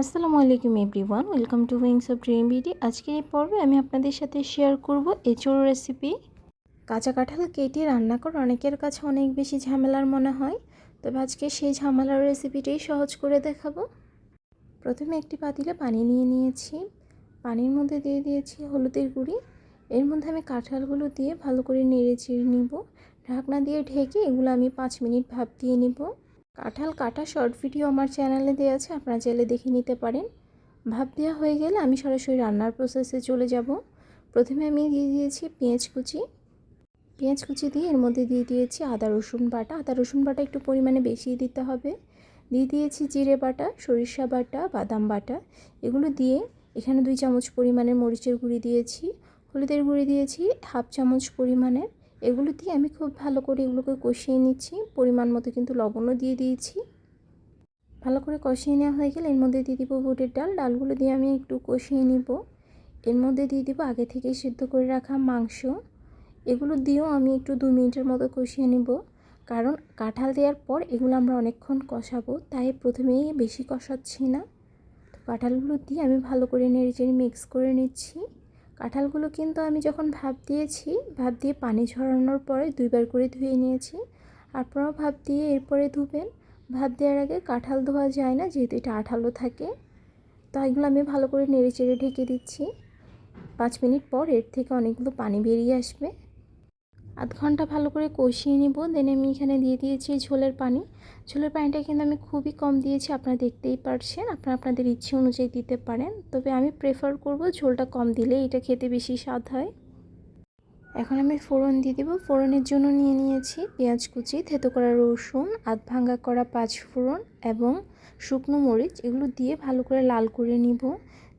আসসালামু আলাইকুম everyone, welcome to wings of dream BD. আজকের এই পর্বে আমি আপনাদের সাথে শেয়ার করব এঁচোড় রেসিপি কাঁচা কাঁঠাল কেটে রান্না করা অনেকের কাছে অনেক বেশি ঝামেলার মনে হয়, তবে আজকে সেই ঝামেলার রেসিপিটাই সহজ করে দেখাবো। প্রথমে একটি পাতিলে পানি নিয়ে নিয়েছি। পানির মধ্যে দিয়ে দিয়েছি হলুদের গুঁড়ি। এর মধ্যে আমি কাঁঠালগুলো দিয়ে ভালো করে নেড়ে চেড়ে নিব। ঢাকনা দিয়ে ঢেকে এগুলো আমি পাঁচ মিনিট ভাপ দিয়ে নিব। কাঁঠাল কাটা শর্ট ভিডিও আমার চ্যানেলে দেওয়া আছে, আপনারা চাইলে দেখে নিতে পারেন। ভাব দেওয়া হয়ে গেলে আমি সরাসরি রান্নার প্রসেসে চলে যাব। প্রথমে আমি দিয়ে দিয়েছি পেঁয়াজ কুচি। পেঁয়াজ কুচি দিয়ে এর মধ্যে দিয়ে দিয়েছি আদা, রসুন বাটা। আদা, রসুন বাটা একটু পরিমাণে বেশি দিতে হবে। দিয়ে দিয়েছি জিরে বাটা, সরিষা বাটা, বাদাম বাটা। এগুলো দিয়ে এখানে দুই চামচ পরিমাণের মরিচের গুঁড়ি দিয়েছি। হলুদের গুঁড়ি দিয়েছি হাফ চামচ পরিমাণের এগুলো দিয়ে আমি খুব ভালো করে এগুলোকে কষিয়ে নিচ্ছি। পরিমাণ মতো কিন্তু লবণও দিয়ে দিয়েছি। ভালো করে কষিয়ে নেওয়া হয়ে গেলে এর মধ্যে দিয়ে দিব বুটের ডাল। ডালগুলো দিয়ে আমি একটু কষিয়ে নিব। এর মধ্যে দিয়ে দিব আগে থেকে সিদ্ধ করে রাখা মাংস। এগুলো দিয়েও আমি একটু দু মিনিটের মতো কষিয়ে নিব। কারণ কাঁঠাল দেওয়ার পর এগুলো আমরা অনেকক্ষণ কষাবো, তাই প্রথমেই বেশি কষাচ্ছি না। তো কাঁঠালগুলো দিয়ে আমি ভালো করে নেড়ে চেড়ে মিক্স করে নিচ্ছি। কাঁঠালগুলো কিন্তু আমি যখন ভাপ দিয়েছি, ভাপ দিয়ে পানি ঝরানোর পরে দুইবার করে ধুয়ে নিয়েছি। আপনারাও ভাপ দিয়ে এরপরে ধুবেন। ভাব দেওয়ার আগে কাঁঠাল ধোয়া যায় না, যেহেতু এটা আঠালো থাকে। তো এগুলো আমি ভালো করে নেড়ে চেড়ে ঢেকে দিচ্ছি। পাঁচ মিনিট পর এর থেকে অনেকগুলো পানি বেরিয়ে আসবে। আধ ঘণ্টা ভালো করে কষিয়ে নিব। দেন আমি এখানে দিয়ে দিয়েছি ঝোলের পানি। ঝোলের পানিটা কিন্তু আমি খুবই কম দিয়েছি, আপনারা দেখতেই পারছেন। আপনারা আপনাদের ইচ্ছে অনুযায়ী দিতে পারেন। তবে আমি প্রেফার করব ঝোলটা কম দিলে, এটা খেতে বেশি স্বাদ হয়। এখন আমি ফোড়ন দিয়ে দেবো। ফোড়নের জন্য নিয়ে নিয়েছি পেঁয়াজ কুচি, থেতো করা রসুন, আধ ভাঙ্গা করা পাঁচ ফোড়ন এবং শুকনো মরিচ। এগুলো দিয়ে ভালো করে লাল করে নিব।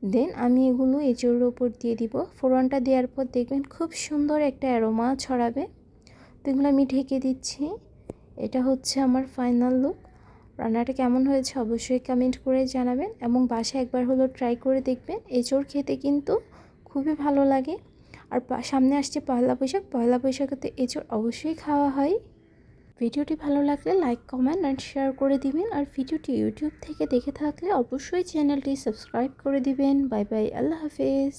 দেন আমি এগুলো এঁচোড়ের ওপর দিয়ে দিব। ফোড়নটা দেওয়ার পর দেখবেন খুব সুন্দর একটা অ্যারোমা ছড়াবে। তো এগুলো আমি ঢেকে দিচ্ছি। এটা হচ্ছে আমার ফাইনাল লুক রান্নাটা কেমন হয়েছে অবশ্যই কমেন্ট করে জানাবেন এবং বাসায় একবার হলো ট্রাই করে দেখবেন। এঁচোড় খেতে কিন্তু খুবই ভালো লাগে। আর সামনে আসছে পয়লা বৈশাখ। পয়লা বৈশাখে তো এঁচোড় অবশ্যই খাওয়া হয়। ভিডিওটি ভালো লাগলে লাইক, কমেন্ট অ্যান্ড শেয়ার করে দিবেন। আর ভিডিওটি ইউটিউব থেকে দেখে থাকলে অবশ্যই চ্যানেলটি সাবস্ক্রাইব করে দিবেন। বাই বাই, আল্লাহ হাফেজ।